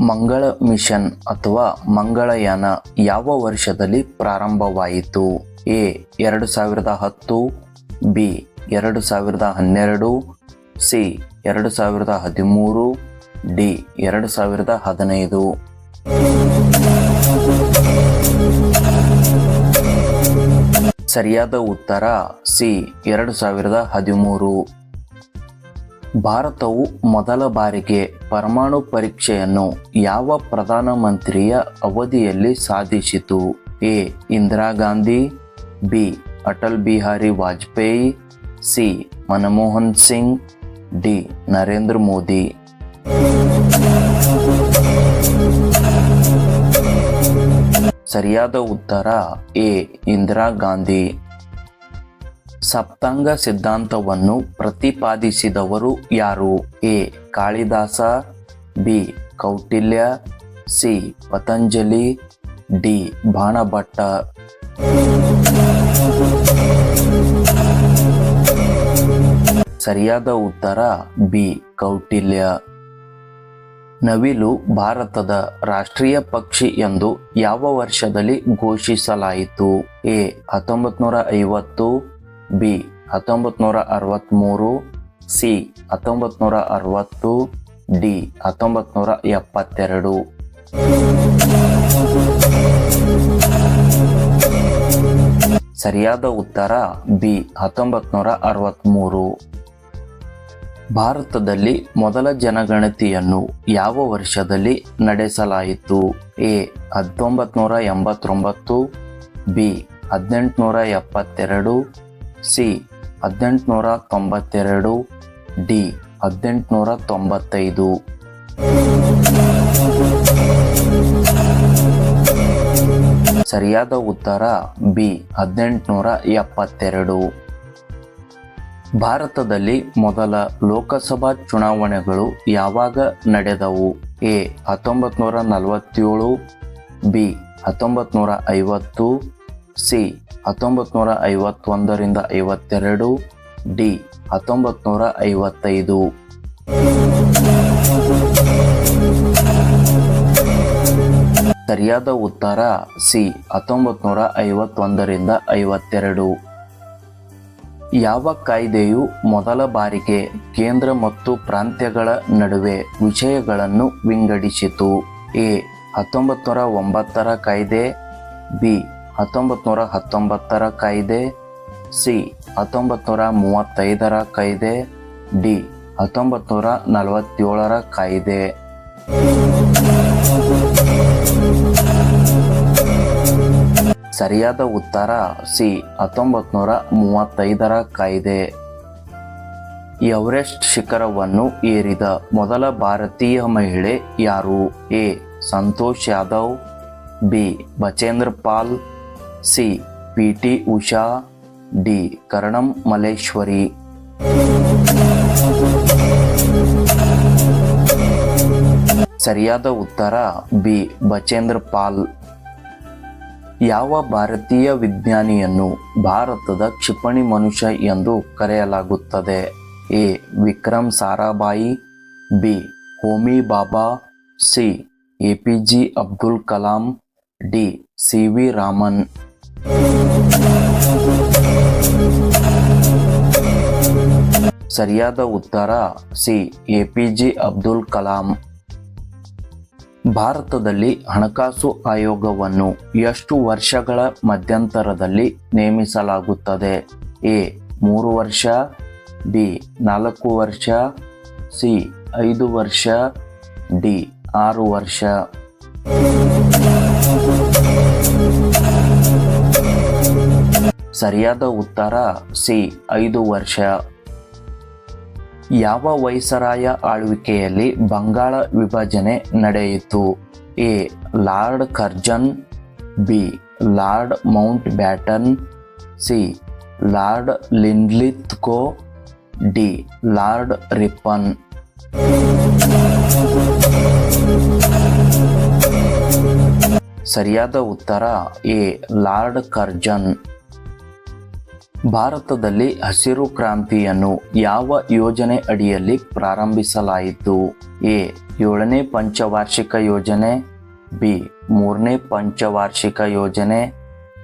ಮಂಗಳ ಮಿಷನ್ ಅಥವಾ ಮಂಗಳಯಾನ ಯಾವ ವರ್ಷದಲ್ಲಿ ಪ್ರಾರಂಭವಾಯಿತು? ಎ ಎರಡು ಸಾವಿರದ ಹತ್ತು, ಬಿ ಎರಡು ಸಾವಿರದ ಹನ್ನೆರಡು, ಸಿ ಎರಡು ಸಾವಿರದ ಹದಿಮೂರು, ಡಿ ಎರಡು ಸಾವಿರದ ಹದಿನೈದು. ಸರಿಯಾದ ಉತ್ತರ ಸಿ ಎರಡು ಸಾವಿರದ ಹದಿಮೂರು. ಭಾರತವು ಮೊದಲ ಬಾರಿಗೆ ಪರಮಾಣು ಪರೀಕ್ಷೆಯನ್ನು ಯಾವ ಪ್ರಧಾನಮಂತ್ರಿಯ ಅವಧಿಯಲ್ಲಿ ಸಾಧಿಸಿತು? A. Indira Gandhi, B. Atal Bihari Vajpayee, C. Manmohan Singh, D. Narendra Modi. ಸರಿಯಾದ ಉತ್ತರ ಎ. ಇಂದಿರಾ ಗಾಂಧಿ. ಸಪ್ತಾಂಗ ಸಿದ್ಧಾಂತವನ್ನು ಪ್ರತಿಪಾದಿಸಿದವರು ಯಾರು? A. Kalidasa, B. Kautilya, C. Patanjali, D. Banabhatta. ಸರಿಯಾದ ಉತ್ತರ ಬಿ. ಕೌಟಿಲ್ಯ. ನವಿಲು ಭಾರತದ ರಾಷ್ಟ್ರೀಯ ಪಕ್ಷಿ ಎಂದು ಯಾವ ವರ್ಷದಲ್ಲಿ ಘೋಷಿಸಲಾಯಿತು? ಎ. ಹತ್ತೊಂಬತ್ತು ನೂರ ಐವತ್ತು ಬಿ ಹತ್ತೊಂಬತ್ ನೂರ ಅರವತ್ತ್ಮೂರು ಸಿ ಹತ್ತೊಂಬತ್ ನೂರ ಅರವತ್ತು ಡಿ ಹತ್ತೊಂಬತ್ ನೂರ ಎಪ್ಪತ್ತೆರಡು ಸರಿಯಾದ ಉತ್ತರ ಬಿ ಹತ್ತೊಂಬತ್ ನೂರ ಅರವತ್ತ್ಮೂರು ಭಾರತದಲ್ಲಿ ಮೊದಲ ಜನಗಣತಿಯನ್ನು ಯಾವ ವರ್ಷದಲ್ಲಿ ನಡೆಸಲಾಯಿತು? ಎ ಹತ್ತೊಂಬತ್ತು ನೂರ ಎಂಬತ್ತೊಂಬತ್ತು ಬಿ ಹದಿನೆಂಟುನೂರ ಎಪ್ಪತ್ತೆರಡು ಸಿ, ಹದಿನೆಂಟುನೂರ ತೊಂಬತ್ತೆರಡು, ಡಿ, ಹದಿನೆಂಟುನೂರ ತೊಂಬತ್ತೈದು. ಸರಿಯಾದ ಉತ್ತರ ಬಿ, ಹದಿನೆಂಟುನೂರ ಎಪ್ಪತ್ತೆರಡು. ಭಾರತದಲ್ಲಿ ಮೊದಲ ಲೋಕಸಭಾ ಚುನಾವಣೆಗಳು ಯಾವಾಗ ನಡೆದವು? ಎ ಹತ್ತೊಂಬತ್ತು ನೂರ ನಲವತ್ತೇಳು, ಬಿ ಹತ್ತೊಂಬತ್ತು ನೂರ ಐವತ್ತು, ಸಿ ಹತ್ತೊಂಬತ್ತು ನೂರ ಐವತ್ತೊಂದರಿಂದ ಐವತ್ತೆರಡು ಡಿ ಹತ್ತೊಂಬತ್ತು ನೂರ ಐವತ್ತೈದು ಸರಿಯಾದ ಉತ್ತರ ಸಿ ಹತ್ತೊಂಬತ್ತು ನೂರ ಐವತ್ತೊಂದರಿಂದ ಐವತ್ತೆರಡು. ಯಾವ ಕಾಯ್ದೆಯು ಮೊದಲ ಬಾರಿಗೆ ಕೇಂದ್ರ ಮತ್ತು ಪ್ರಾಂತ್ಯಗಳ ನಡುವೆ ವಿಷಯಗಳನ್ನು ವಿಂಗಡಿಸಿತು? ಎ ಹತ್ತೊಂಬತ್ತು ನೂರ ಒಂಬತ್ತರ ಕಾಯ್ದೆ, ಬಿ ಹತ್ತೊಂಬತ್ತು ನೂರ ಹತ್ತೊಂಬತ್ತರ ಕಾಯ್ದೆ, ಸಿ ಹತ್ತೊಂಬತ್ತು ನೂರ ಮೂವತ್ತೈದರ ಕಾಯ್ದೆ, ಡಿ ಹತ್ತೊಂಬತ್ತು ನೂರ ನಲವತ್ತೇಳರ ಕಾಯ್ದೆ. ಸರಿಯಾದ ಉತ್ತರ, ಸಿ ಹತ್ತೊಂಬತ್ತು ನೂರ ಮೂವತ್ತೈದರ ಕಾಯ್ದೆ. ಎವರೆಸ್ಟ್ ಶಿಖರವನ್ನು ಏರಿದ ಮೊದಲ ಭಾರತೀಯ ಮಹಿಳೆ ಯಾರು? A. Santosh Yadav, B. Bachendri Pal C, P T Usha, D, Karnam Malleswari. ಸರಿಯಾದ ಉತ್ತರ, ಬಿ, ಬಚೇಂದ್ರ ಪಾಲ್. ಯಾವ ಭಾರತೀಯ ವಿಜ್ಞಾನಿಯನ್ನು ಭಾರತದ ಕ್ಷಿಪಣಿ ಮನುಷ್ಯ ಎಂದು ಕರೆಯಲಾಗುತ್ತದೆ? A Vikram Sarabhai, B, Homi Bhabha, C, A P J Abdul Kalam, D, C V Raman. ಸರಿಯಾದ ಉತ್ತರ C A P J Abdul Kalam. ಭಾರತದಲ್ಲಿ ಹಣಕಾಸು ಆಯೋಗವನ್ನು ಎಷ್ಟು ವರ್ಷಗಳ ಮಧ್ಯಂತರದಲ್ಲಿ ನೇಮಿಸಲಾಗುತ್ತದೆ? ಎ, ಮೂರು ವರ್ಷ, ಬಿ, ನಾಲ್ಕು ವರ್ಷ, ಸಿ, ಐದು ವರ್ಷ, ಡಿ, ಆರು ವರ್ಷ. ಸರಿಯಾದ ಉತ್ತರ ಸಿ, ಐದು ವರ್ಷ. ಯಾವ ವೈಸರಾಯ ಆಳ್ವಿಕೆಯಲ್ಲಿ ಬಂಗಾಳ ವಿಭಜನೆ ನಡೆಯಿತು? A, Lord Curzon, B, Lord Mountbatten C, Lord Linlithgow D, Lord Ripon. ಸರಿಯಾದ ಉತ್ತರ ಎ, ಲಾರ್ಡ್ ಕರ್ಜನ್. ಭಾರತದಲ್ಲಿ ಹಸಿರು ಕ್ರಾಂತಿಯನ್ನು ಯಾವ ಯೋಜನೆ ಅಡಿಯಲ್ಲಿ ಪ್ರಾರಂಭಿಸಲಾಯಿತು? ಎ. ಏಳನೇ ಪಂಚವಾರ್ಷಿಕ ಯೋಜನೆ. ಬಿ. ಮೂರನೇ ಪಂಚವಾರ್ಷಿಕ ಯೋಜನೆ.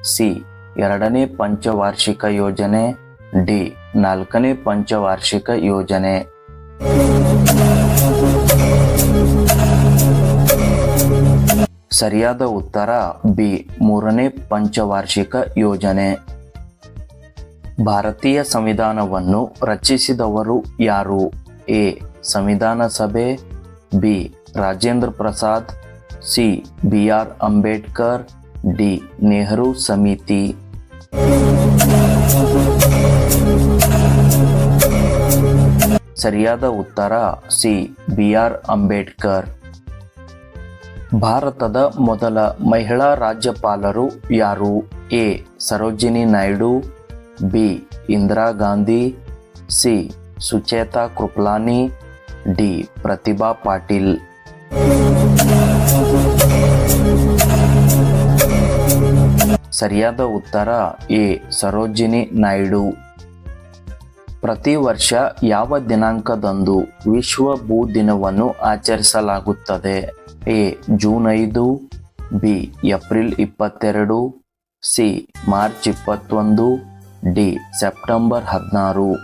ಸಿ. ಎರಡನೇ ಪಂಚವಾರ್ಷಿಕ ಯೋಜನೆ. ಡಿ. ನಾಲ್ಕನೇ ಪಂಚವಾರ್ಷಿಕ ಯೋಜನೆ. ಸರಿಯಾದ ಉತ್ತರ ಬಿ. ಮೂರನೇ ಪಂಚವಾರ್ಷಿಕ ಯೋಜನೆ. ಭಾರತೀಯ ಸಂವಿಧಾನವನ್ನು ರಚಿಸಿದವರು ಯಾರು? ಎ. ಸಂವಿಧಾನ ಸಭೆ, B. Rajendra Prasad, C. B. R. Ambedkar, D. Nehru ಸಮಿತಿ. ಸರಿಯಾದ ಉತ್ತರ ಸಿ. ಬಿ. ಆರ್. ಅಂಬೇಡ್ಕರ್. ಭಾರತದ ಮೊದಲ ಮಹಿಳಾ ರಾಜ್ಯಪಾಲರು ಯಾರು? A. Sarojini Naidu B. Indira Gandhi, C. Sucheta Kripalani, D. Pratibha Patil. ಸರಿಯಾದ ಉತ್ತರ ಎ. ಸರೋಜಿನಿ ನಾಯ್ಡು. ಪ್ರತಿ ವರ್ಷ ಯಾವ ದಿನಾಂಕದಂದು ವಿಶ್ವ ಭೂ ದಿನವನ್ನು ಆಚರಿಸಲಾಗುತ್ತದೆ? ಎ. ಜೂನ್ ಐದು, ಬಿ. ಏಪ್ರಿಲ್ ಇಪ್ಪತ್ತೆರಡು, ಸಿ. ಮಾರ್ಚ್ ಇಪ್ಪತ್ತೊಂದು ಡಿ, ಸೆಪ್ಟೆಂಬರ್ ಹದಿನಾರು.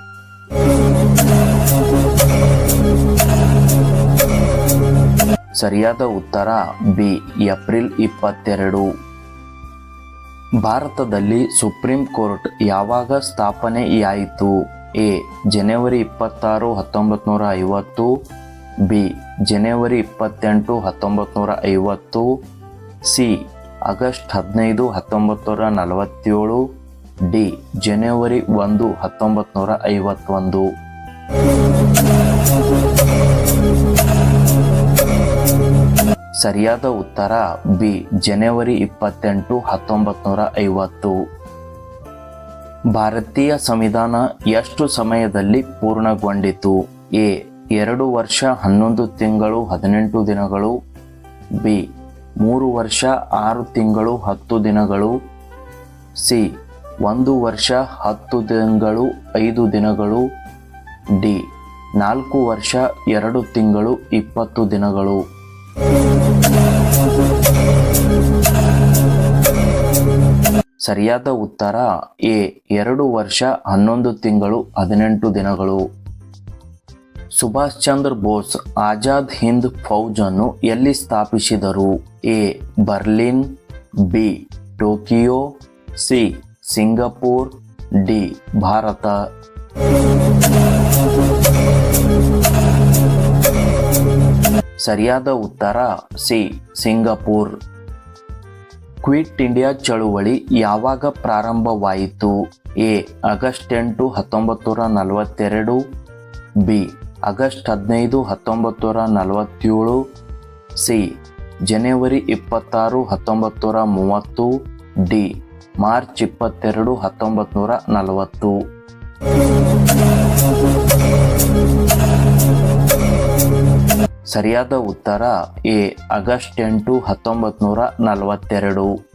ಸರಿಯಾದ ಉತ್ತರ ಬಿ, ಏಪ್ರಿಲ್ ಇಪ್ಪತ್ತೆರಡು. ಭಾರತದಲ್ಲಿ ಸುಪ್ರೀಂ ಕೋರ್ಟ್ ಯಾವಾಗ ಸ್ಥಾಪನೆಯಾಯಿತು? ಎ, ಜನವರಿ ಇಪ್ಪತ್ತಾರು ಹತ್ತೊಂಬತ್ತು ನೂರ ಐವತ್ತು. ಬಿ, ಜನವರಿ ಇಪ್ಪತ್ತೆಂಟು ಹತ್ತೊಂಬತ್ತು ನೂರ ಐವತ್ತು. ಸಿ, ಆಗಸ್ಟ್ ಹದಿನೈದು ಹತ್ತೊಂಬತ್ತು ನೂರ ನಲವತ್ತೇಳು. ಡಿ, ಜನವರಿ ಒಂದು ಹತ್ತೊಂಬತ್ತು ನೂರ ಐವತ್ತೊಂದು. ಸರಿಯಾದ ಉತ್ತರ, ಬಿ, ಜನವರಿ ಇಪ್ಪತ್ತೆಂಟು ಹತ್ತೊಂಬತ್ತು ನೂರ ಐವತ್ತು. ಭಾರತೀಯ ಸಂವಿಧಾನ ಎಷ್ಟು ಸಮಯದಲ್ಲಿ ಪೂರ್ಣಗೊಂಡಿತು? ಎ, ಎರಡು ವರ್ಷ ಹನ್ನೊಂದು ತಿಂಗಳು ಹದಿನೆಂಟು ದಿನಗಳು. ಬಿ, ಮೂರು ವರ್ಷ ಆರು ತಿಂಗಳು ಹತ್ತು ದಿನಗಳು. ಸಿ ಒಂದು ವರ್ಷ, ಹತ್ತು ತಿಂಗಳು, ಐದು ದಿನಗಳು. ಡಿ. ನಾಲ್ಕು ವರ್ಷ, ಎರಡು ತಿಂಗಳು, ಇಪ್ಪತ್ತು ದಿನಗಳು. ಸರಿಯಾದ ಉತ್ತರ, ಎ. ಎರಡು ವರ್ಷ, ಹನ್ನೊಂದು ತಿಂಗಳು, ಹದಿನೆಂಟು ದಿನಗಳು. ಸುಭಾಷ್ ಚಂದ್ರ ಬೋಸ್, ಆಜಾದ್ ಹಿಂದ್ ಫೌಜನ್ನು ಎಲ್ಲಿ ಸ್ಥಾಪಿಸಿದರು? A. Berlin, B. Tokyo, C. Singapore D, Bharat. ಸರಿಯಾದ ಉತ್ತರ ಸಿ, ಸಿಂಗಪೂರ್. ಕ್ವಿಟ್ ಇಂಡಿಯಾ ಚಳುವಳಿ ಯಾವಾಗ ಪ್ರಾರಂಭವಾಯಿತು? ಎ, ಆಗಸ್ಟ್ ಎಂಟು ಹತ್ತೊಂಬತ್ತು ನೂರ ನಲವತ್ತೆರಡು. ಬಿ, ಆಗಸ್ಟ್ ಹದಿನೈದು ಹತ್ತೊಂಬತ್ತು ನೂರ ನಲವತ್ತೇಳು. ಸಿ, ಜನವರಿ ಇಪ್ಪತ್ತಾರು ಹತ್ತೊಂಬತ್ತು ನೂರ ಮೂವತ್ತು. ಡಿ ಮಾರ್ಚ್ ಇಪ್ಪತ್ತೆರಡು ಹತ್ತೊಂಬತ್ತು ನೂರ ನಲವತ್ತು. ಸರಿಯಾದ ಉತ್ತರ ಎ, ಆಗಸ್ಟ್ ಎಂಟು ಹತ್ತೊಂಬತ್ತು ನೂರ ನಲವತ್ತೆರಡು.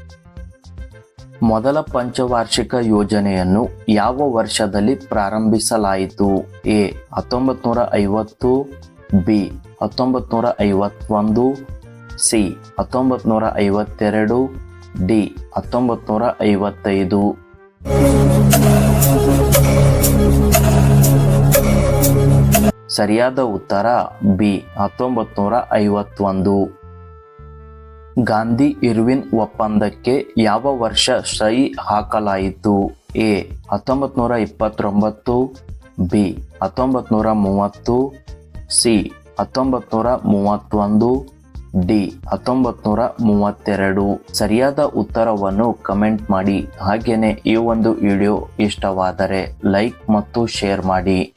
ಮೊದಲ ಪಂಚವಾರ್ಷಿಕ ಯೋಜನೆಯನ್ನು ಯಾವ ವರ್ಷದಲ್ಲಿ ಪ್ರಾರಂಭಿಸಲಾಯಿತು? ಎ ಹತ್ತೊಂಬತ್ತು ನೂರ ಐವತ್ತು, ಬಿ ಹತ್ತೊಂಬತ್ತು ನೂರ ಐವತ್ತೊಂದು, ಸಿ ಹತ್ತೊಂಬತ್ತು ನೂರ ಐವತ್ತೆರಡು ಡಿ ಹತ್ತೊಂಬತ್ತು ನೂರ ಐವತ್ತೈದು ಸರಿಯಾದ ಉತ್ತರ ಬಿ ಹತ್ತೊಂಬತ್ತು ನೂರ ಐವತ್ತೊಂದು ಗಾಂಧಿ ಇರ್ವಿನ್ ಒಪ್ಪಂದಕ್ಕೆ ಯಾವ ವರ್ಷ ಸಹಿ ಹಾಕಲಾಯಿತು? ಎ ಹತ್ತೊಂಬತ್ತು ನೂರ ಇಪ್ಪತ್ತೊಂಬತ್ತು ಬಿ ಹತ್ತೊಂಬತ್ತು ನೂರ ಮೂವತ್ತು ಸಿ ಹತ್ತೊಂಬತ್ತು ನೂರ ಮೂವತ್ತೊಂದು ಡಿ ಹತ್ತೊಂಬತ್ ನೂರ ಮೂವತ್ತೆರಡು. ಸರಿಯಾದ ಉತ್ತರವನ್ನು ಕಮೆಂಟ್ ಮಾಡಿ. ಹಾಗೇನೆ ಈ ಒಂದು ವಿಡಿಯೋ ಇಷ್ಟವಾದರೆ ಲೈಕ್ ಮತ್ತು ಶೇರ್ ಮಾಡಿ.